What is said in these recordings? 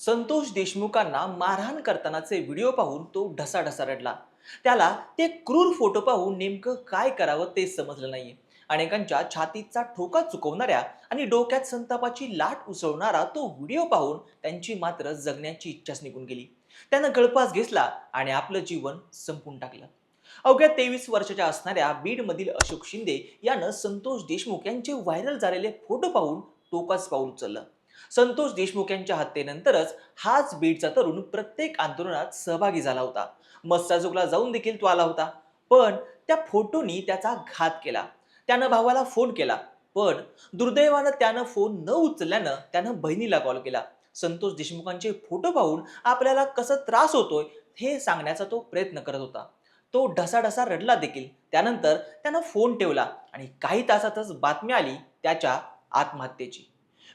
संतोष देशमुखांना मारहाण करतानाचे व्हिडिओ पाहून तो ढसाढसा रडला. त्याला ते क्रूर फोटो पाहून नेमकं काय करावं ते समजलं नाहीये. अनेकांच्या छातीचा ठोका चुकवणाऱ्या आणि डोक्यात संतापाची लाट उसळणारा तो व्हिडिओ पाहून त्यांची मात्र जगण्याची इच्छाच निघून गेली. त्यानं गळपास घेतला आणि आपलं जीवन संपून टाकलं. अवघ्या तेवीस वर्षाच्या असणाऱ्या बीडमधील अशोक शिंदे यानं संतोष देशमुख यांचे व्हायरल झालेले फोटो पाहून टोकाच पाऊल उचललं. संतोष देशमुख यांच्या हत्येनंतरच हाच बीडचा तरुण प्रत्येक आंदोलनात सहभागी झाला होता. मस्साजोगला जाऊन देखील तो आला होता. पण त्या फोटोनी त्याचा घात केला. त्यानं भावाला फोन केला. पण दुर्दैवानं त्यानं फोन न उचलल्यानं त्यानं बहिणीला कॉल केला. संतोष देशमुखांचे फोटो पाहून आपल्याला कसं त्रास होतोय हे सांगण्याचा तो प्रयत्न करत होता. तो ढसाढसा रडला देखील. त्यानंतर त्यानं फोन ठेवला आणि काही तासातच बातमी आली त्याच्या आत्महत्येची.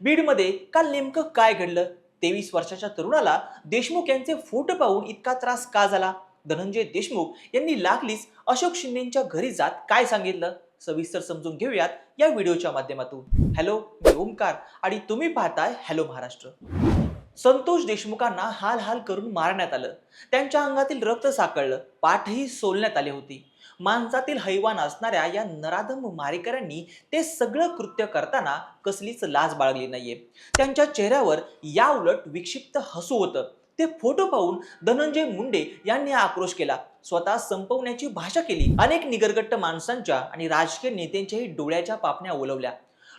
बीडमध्ये काल नेमकं काय घडलं? तेवीस वर्षाच्या तरुणाला देशमुख यांचे फोटो पाहून इतका त्रास का झाला? धनंजय देशमुख यांनी लागलीच अशोक शिंदेच्या घरी जात काय सांगितलं? सविस्तर समजून घेऊयात या व्हिडिओच्या माध्यमातून. हॅलो मी ओमकार आणि तुम्ही पाहताय हॅलो महाराष्ट्र. संतोष देशमुखांना हाल हाल करून मारण्यात आलं. त्यांच्या अंगातील रक्त साकळलं. पाठही सोलण्यात आली होती. माणसातील हैवान असणाऱ्या या नराधम मारेकऱ्यांनी ते सगळं कृत्य करताना कसलीच लाज बाळगली नाहीये. त्यांच्या चेहऱ्यावर या उलट विक्षिप्त हसू होतं. ते फोटो पाहून धनंजय मुंडे यांनी आक्रोश केला. स्वतः संपवण्याची भाषा केली. अनेक निगरगट्ट माणसांच्या आणि राजकीय नेत्यांच्याही डोळ्याच्या पापण्या ओलवल्या.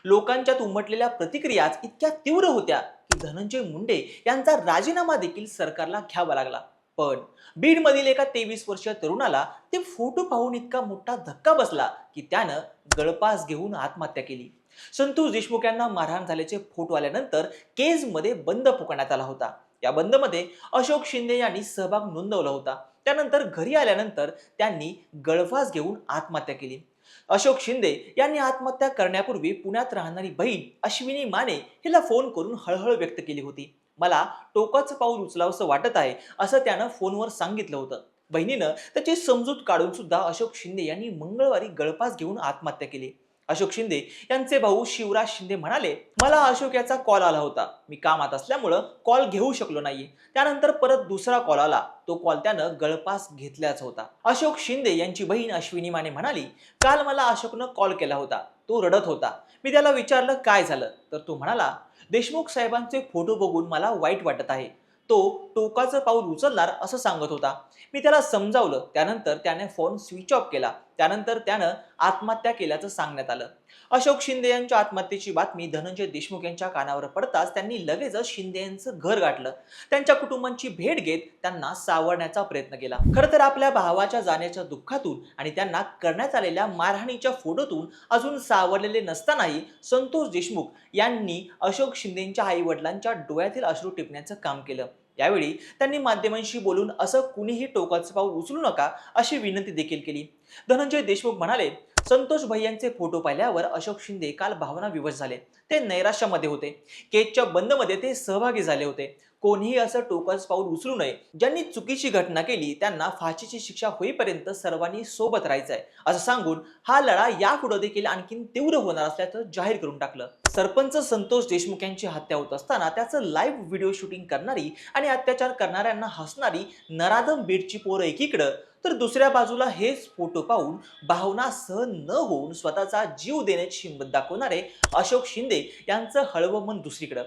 लोकांच्यात उमटलेल्या प्रतिक्रियाच इतक्या तीव्र होत्या की धनंजय मुंडे यांचा राजीनामा देखील सरकारला घ्यावा लागला. पण बीडमधील एका तेवीस वर्षीय तरुणाला ते फोटो पाहून इतका मोठा धक्का बसला की त्यानं गळपास घेऊन आत्महत्या केली. संतोष देशमुख यांना मारहाण झाल्याचे फोटो आल्यानंतर केजमध्ये बंद पुकारण्यात आला होता. या बंदमध्ये अशोक शिंदे यांनी सहभाग नोंदवला होता. त्यानंतर घरी आल्यानंतर त्यांनी गळफास घेऊन आत्महत्या केली. अशोक शिंदे यांनी आत्महत्या करण्यापूर्वी पुण्यात राहणारी बहीण अश्विनी माने हिला फोन करून हळहळ व्यक्त केली होती. मला टोकाचं पाऊल उचलावंसं वाटत आहे असं त्यानं फोनवर सांगितलं होतं. बहिणीनं त्याची समजूत काढून सुद्धा अशोक शिंदे यांनी मंगळवारी गळपास घेऊन आत्महत्या केली. अशोक शिंदे यांचे भाऊ शिवराज शिंदे म्हणाले मला अशोक याचा कॉल आला होता. मी कामात असल्यामुळं कॉल घेऊ शकलो नाही त्यानंतर परत दुसरा कॉल आला. तो कॉल त्यानं गळपास घेतल्याच होता. अशोक शिंदे यांची बहीण अश्विनी माने म्हणाली काल मला अशोकनं कॉल केला होता. तो रडत होता. मी त्याला विचारलं काय झालं? तर तो म्हणाला देशमुख साहेबांचे फोटो बघून मला वाईट वाटत आहे. तो टोकाचं पाऊल उचलणार असं सांगत होता. मी त्याला समजावलं. त्यानंतर त्याने फोन स्विच ऑफ केला. त्यानंतर त्यानं आत्महत्या केल्याचं सांगण्यात आलं. अशोक शिंदे यांच्या आत्महत्येची बातमी धनंजय देशमुख यांच्या कानावर पडताच त्यांनी लगेचच शिंदे यांचं घर गाठलं. त्यांच्या कुटुंबांची भेट घेत त्यांना सावरण्याचा प्रयत्न केला. खरं तर आपल्या भावाच्या जाण्याच्या दुःखातून आणि त्यांना करण्यात आलेल्या मारहाणीच्या फोटोतून अजून सावरलेले नसतानाही संतोष देशमुख यांनी अशोक शिंदेच्या आई वडिलांच्या डोळ्यातील अश्रू टिपण्याचं काम केलं. यावेळी त्यांनी माध्यमांशी बोलून असं कुणीही टोकाचं पाऊल उचलू नका अशी विनंती देखील केली. धनंजय देशमुख म्हणाले संतोष भैयांचे फोटो पाहिल्यावर अशोक शिंदे काल भावना विवश झाले. ते नैराश्यामध्ये होते. केजच्या बंदमध्ये ते सहभागी झाले होते. कोणीही असं टोकाचं पाऊल उचलू नये. ज्यांनी चुकीची घटना केली त्यांना फाशीची शिक्षा होईपर्यंत सर्वांनी सोबत राहायचं आहे असं सांगून हा लढा यापुढे देखील आणखीन तीव्र होणार असल्याचं जाहीर करून टाकलं. सरपंच संतोष देशमुख यांची हत्या होत असताना त्याचं लाईव्ह व्हिडिओ शूटिंग करणारी आणि अत्याचार करणाऱ्यांना हसणारी नराधम बीडची पोरं एकीकडं तर दुसऱ्या बाजूला हेच फोटो पाहून भावना सहन न होऊन स्वतःचा जीव देण्याची हिंमत दाखवणारे अशोक शिंदे यांचं हळवं मन दुसरीकडं.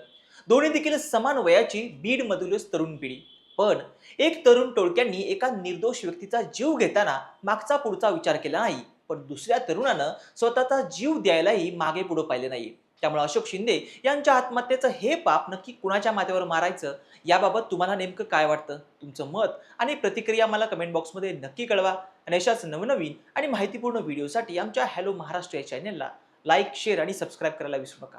दोन्ही देखील समान वयाची बीडमधीलच तरुण पिढी. पण एक तरुण टोळक्यांनी एका निर्दोष व्यक्तीचा जीव घेताना मागचा पुढचा विचार केला नाही. पण दुसऱ्या तरुणानं स्वतःचा जीव द्यायलाही मागे पुढे पाहिले नाही. त्यामुळे अशोक शिंदे यांच्या आत्महत्येचं हे पाप नक्की कुणाच्या माथ्यावर मारायचं? याबाबत तुम्हाला नेमकं काय वाटतं? तुमचं मत आणि प्रतिक्रिया मला कमेंट बॉक्समध्ये नक्की कळवा. आणि अशाच नवनवीन आणि माहितीपूर्ण व्हिडिओसाठी आमच्या हॅलो महाराष्ट्र या चॅनलला लाईक शेअर आणि सबस्क्राईब करायला विसरू नका.